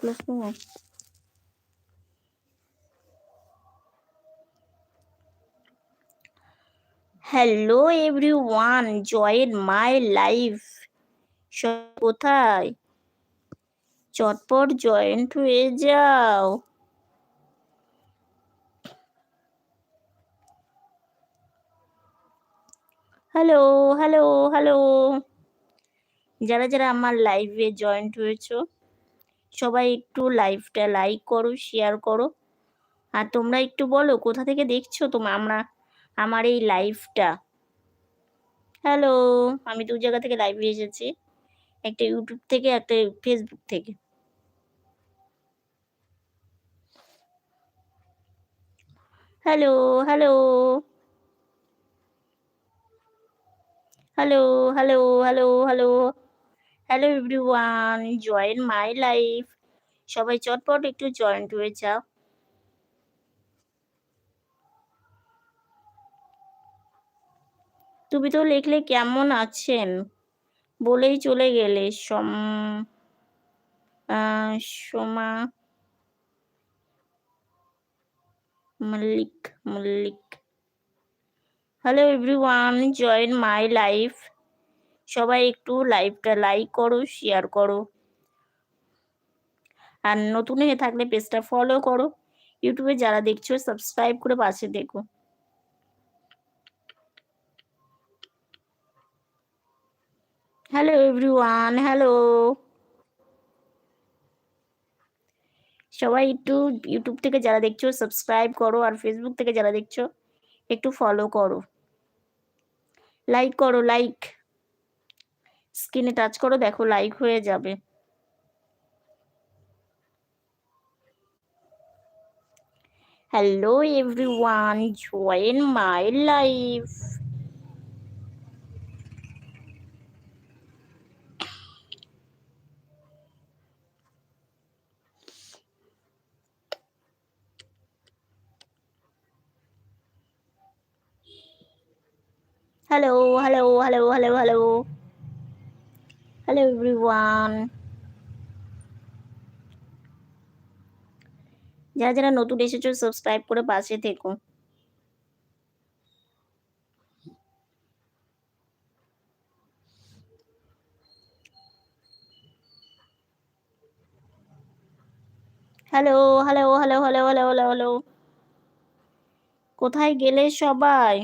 Plus no. Hello everyone join my life কোথায়? চটপট joint হয়ে যাও। হ্যালো হ্যালো হ্যালো যারা যারা আমার লাইভে জয়েন্ট হয়েছো, সবাই একটু লাইভটা লাইক করো শেয়ার করো। আর তোমরা একটু বলো, কোথা থেকে দেখছ তোমরা আমরা, আমার এই লাইভটা হ্যালো আমি দু জায়গা থেকে লাইভে এসেছি। একটা ইউটিউব থেকে, একটা ফেসবুক থেকে। Hello hello hello hello hello hello hello everyone join my life সবাই চটপট একটু জয়েন্ট হয়ে যাও। তুমি তো লিখলে কেমন আছেন? বলেই চলে গেলে সম Soma, Mallick Mallick. Hello everyone join my life সবাই একটু লাইভটা লাইক করো শেয়ার করো। আর নতুন হয়ে থাকলে পেজটা ফলো করো। ইউটিউবে যারা দেখছ সাবস্ক্রাইব করে পাশে দেখো। হ্যালো এভরিওয়ান হ্যালো সবাই একটু ইউটিউব থেকে যারা দেখছ সাবস্ক্রাইব করো। আর ফেসবুক থেকে যারা দেখছ একটু ফলো করো। লাইক করো লাইক স্ক্রিনে টাচ করো, দেখো লাইক হয়ে যাবে। Hello everyone join my life hello hello hello hello hello hello everyone যারা যারা নতুন এসেছ সাবস্ক্রাইব করে পাশে থেকো। Hello hello hello hello hello hello hello কোথায় গেলে সবাই?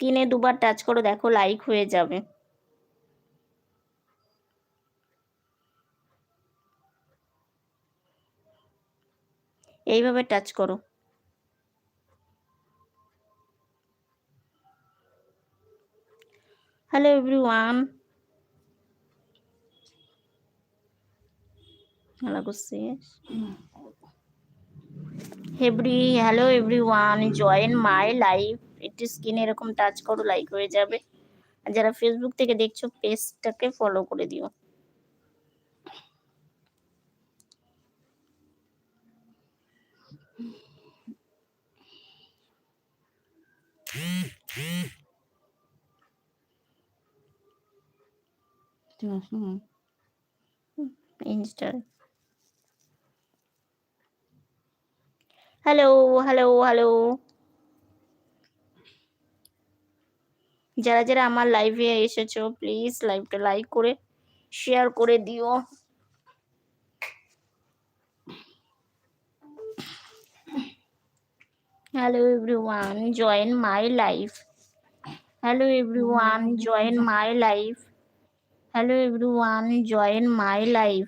স্ক্রিনে দুবার টাচ করো, দেখো লাইক হয়ে যাবে। এইভাবে টাচ করো। Hello everyone every hello everyone join my life একটু স্ক্রিনে এরকম টাচ করো লাইক হয়ে যাবে। আর যারা ফেসবুক থেকে দেখছ পেজটাকে ফলো করে দিও। ইনস্টা হ্যালো হ্যালো হ্যালো যারা যারা আমার লাইভে এসেছ প্লিজ লাইভটা লাইক করে শেয়ার করে দিও। Hello everyone join my life hello everyone join my life hello everyone join my life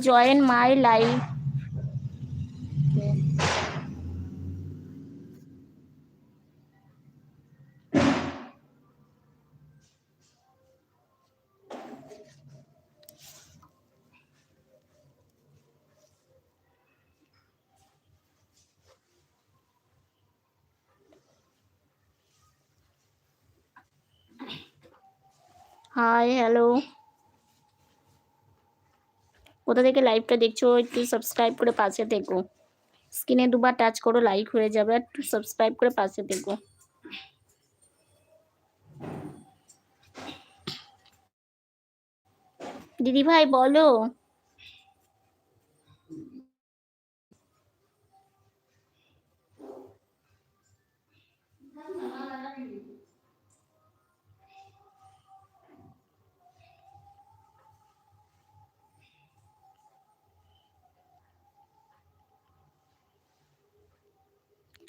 join my life Hi, hello. কোথা থেকে লাইভটা দেখছ, একটু সাবস্ক্রাইব করে পাশে থেকো। স্ক্রিনে দুবার টাচ করো লাইক হয়ে যাবে, আর একটু সাবস্ক্রাইব করে পাশে থেকো। দিদি ভাই বলো।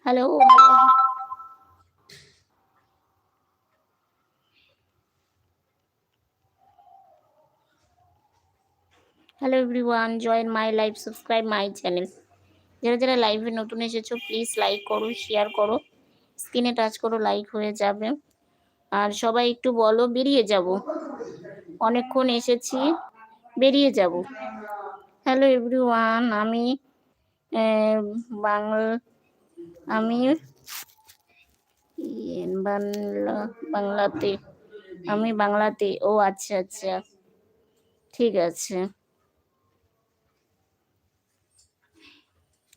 Hello hello everyone join my live subscribe my channel যারা যারা লাইভে নতুন এসেছ প্লিজ লাইক করো শেয়ার করো। স্ক্রিনে টাচ করো লাইক হয়ে যাবে। আর সবাই একটু বলো, বেরিয়ে যাব। অনেকক্ষণ এসেছি, বেরিয়ে যাব। হ্যালো এভরিওয়ান আমি বাংলা আমি বাংলা বাংলাতে আমি বাংলাতে। ও আচ্ছা আচ্ছা। ঠিক আছে।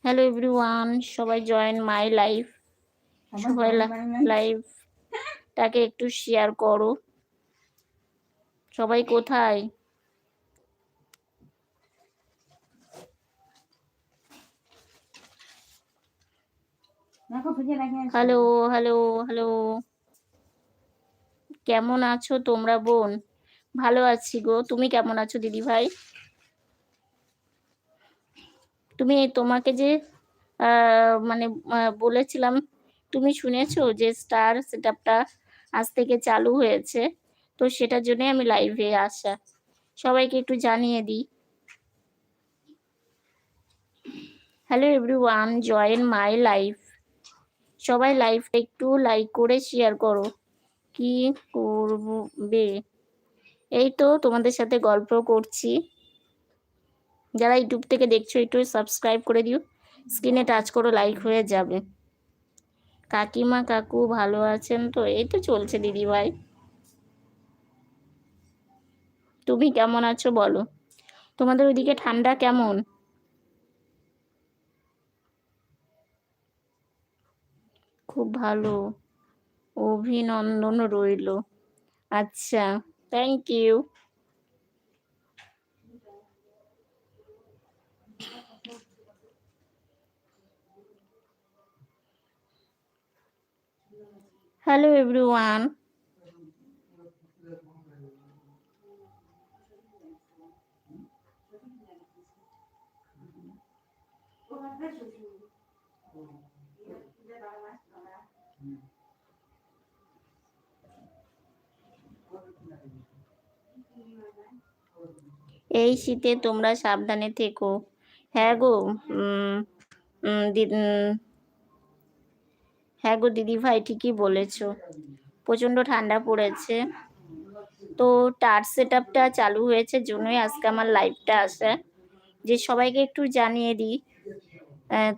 হ্যালো এভরিওয়ান সবাই জয়েন মাই লাইফ সবাই লাইফ লাইভটাকে একটু শেয়ার করো। সবাই কোথায়? Hello hello hello. কেমন আছো তোমরা বোন? ভালো আছি গো। তুমি কেমন আছো দিদি ভাই? তুমি তোমাকে যে মানে বলেছিলাম, তুমি শুনেছো যে স্টার সেটআপটা আজ থেকে চালু হয়েছে? তো সেটার জন্যই আমি লাইভে আসা। সবাইকে একটু জানিয়ে দিই hello everyone, join my life. সবাই লাইভটা একটু লাইক করে শেয়ার করো। কি করবে এই তো তোমাদের সাথে গল্প করছি। যারা ইউটিউব থেকে দেখছ, একটু সাবস্ক্রাইব করে দিও। স্ক্রিনে টাচ করো লাইক হয়ে যাবে। কাকিমা, কাকু ভালো আছেন তো? এই তো চলছে দিদি ভাই। তুমি কেমন আছো বলো? তোমাদের ওইদিকে ঠান্ডা কেমন? খুব ভালো। অভিনন্দন রইল। আচ্ছা থ্যাংক ইউ হ্যালো এভরিওয়ান এই শীতে তোমরা সাবধানে থেকো। হ্যাঁ গো হ্যাঁ গো দিদি ভাই ঠিকই বলেছ। প্রচণ্ড ঠান্ডা পড়েছে। তো টার সেট আপটা চালু হয়েছে জন্যই আজকে আমার লাইভটা আসে। যে সবাইকে একটু জানিয়ে দিই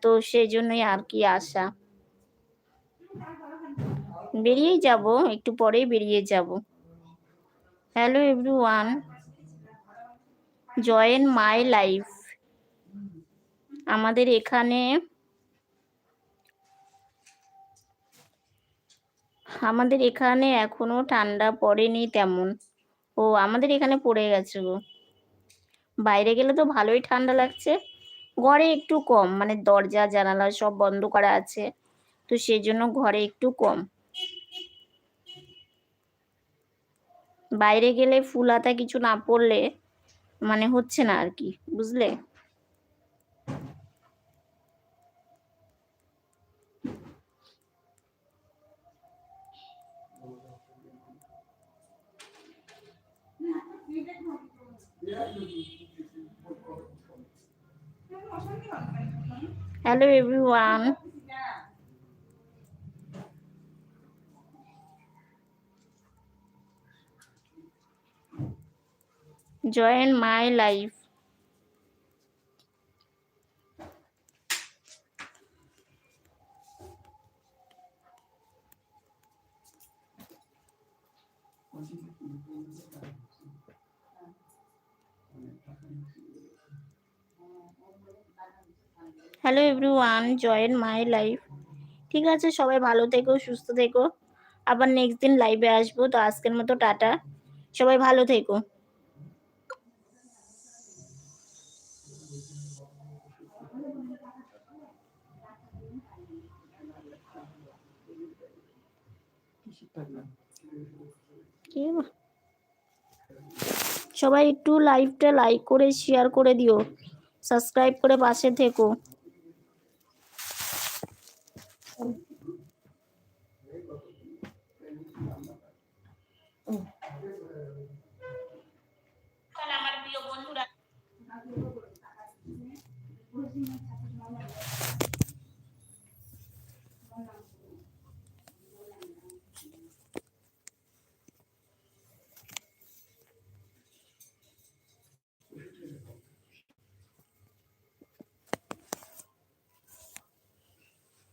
তো সেই জন্যই আর কি আসা বেরিয়েই যাব, একটু পরেই বেরিয়ে যাব। Hello everyone join my life আমাদের এখানে আমাদের এখানে এখনও ঠান্ডা পড়েনি তেমন। ও, আমাদের এখানে পড়ে গেছে গো। বাইরে গেলে তো ভালোই ঠান্ডা লাগছে। ঘরে একটু কম মানে দরজা, জানালা সব বন্ধ করা আছে। তো সেই জন্য ঘরে একটু কম। বাইরে গেলে ফুল হাতা কিছু না পড়লে মানে হচ্ছে না আর কি বুঝলে? Hello everyone Join my life. Hello everyone join my life ঠিক আছে, সবাই ভালো থেকো, সুস্থ থেকো। আবার নেক্সট দিন লাইভে আসব, তো আজকের মতো টাটা। সবাই ভালো থেকো। সবাই একটু লাইভটা লাইক করে শেয়ার করে দিও। সাবস্ক্রাইব করে পাশে থেকো। আমার প্রিয় বন্ধুরা